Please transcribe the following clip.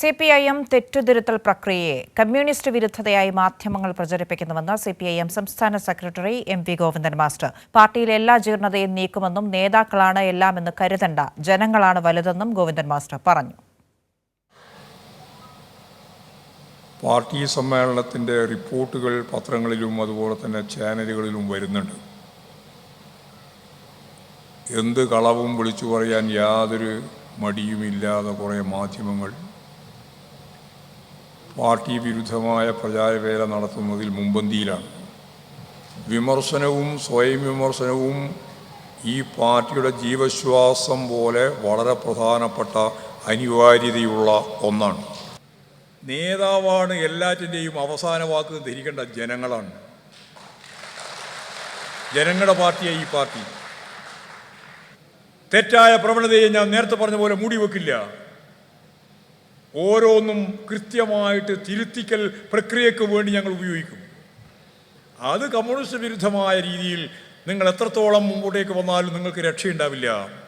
C P I M തെറ്റുതിരുത്തൽ പ്രക്രിയയെ communist വിരുദ്ധതയായി മാധ്യമങ്ങൾ പ്രചരിപ്പിക്കുന്നുവെന്ന് സി പി ഐ എം സംസ്ഥാന secretary M V Govindan master. പാർട്ടിയിലെ എല്ലാ ജീർണതയും നീക്കുമെന്നും നേതാക്കളാണ് എല്ലാമെന്ന് കരുതണ്ട ജനങ്ങളാണ് വലുതെന്നും ഗോവിന്ദൻ മാസ്റ്റർ പറഞ്ഞു. പാർട്ടി സമ്മേളനത്തിന്റെ റിപ്പോർട്ടുകൾ പത്രങ്ങളിലും അതുപോലെ തന്നെ ചാനലുകളിലും വരുന്നുണ്ട്. എന്ത് കളവും വിളിച്ചു പറയാൻ യാതൊരു മടിയുമില്ലാതെ കുറേ മാധ്യമങ്ങൾ പാർട്ടി വിരുദ്ധമായ പ്രചാരവേല നടത്തുന്നതിൽ മുമ്പന്തിയിലാണ് വിമർശനവും സ്വയം വിമർശനവും ഈ പാർട്ടിയുടെ ജീവശ്വാസം പോലെ വളരെ പ്രധാനപ്പെട്ട അനിവാര്യതയുള്ള ഒന്നാണ്. നേതാവാണ് എല്ലാറ്റിന്റെയും അവസാന വാക്ക് ധരിക്കേണ്ട ജനങ്ങളാണ്. ജനങ്ങളുടെ പാർട്ടിയായി ഈ പാർട്ടി. തെറ്റായ പ്രവണതയെ ഞാൻ നേരത്തെ പറഞ്ഞ പോലെ മൂടി വെക്കില്ല ഓരോന്നും കൃത്യമായിട്ട് തിരുത്തിക്കൽ പ്രക്രിയക്ക് വേണ്ടി ഞങ്ങൾ ഉപയോഗിക്കും. അത് കമ്മ്യൂണിസ്റ്റ് വിരുദ്ധമായ രീതിയിൽ നിങ്ങൾ എത്രത്തോളം മുമ്പോട്ടേക്ക് വന്നാലും നിങ്ങൾക്ക് രക്ഷയുണ്ടാവില്ല.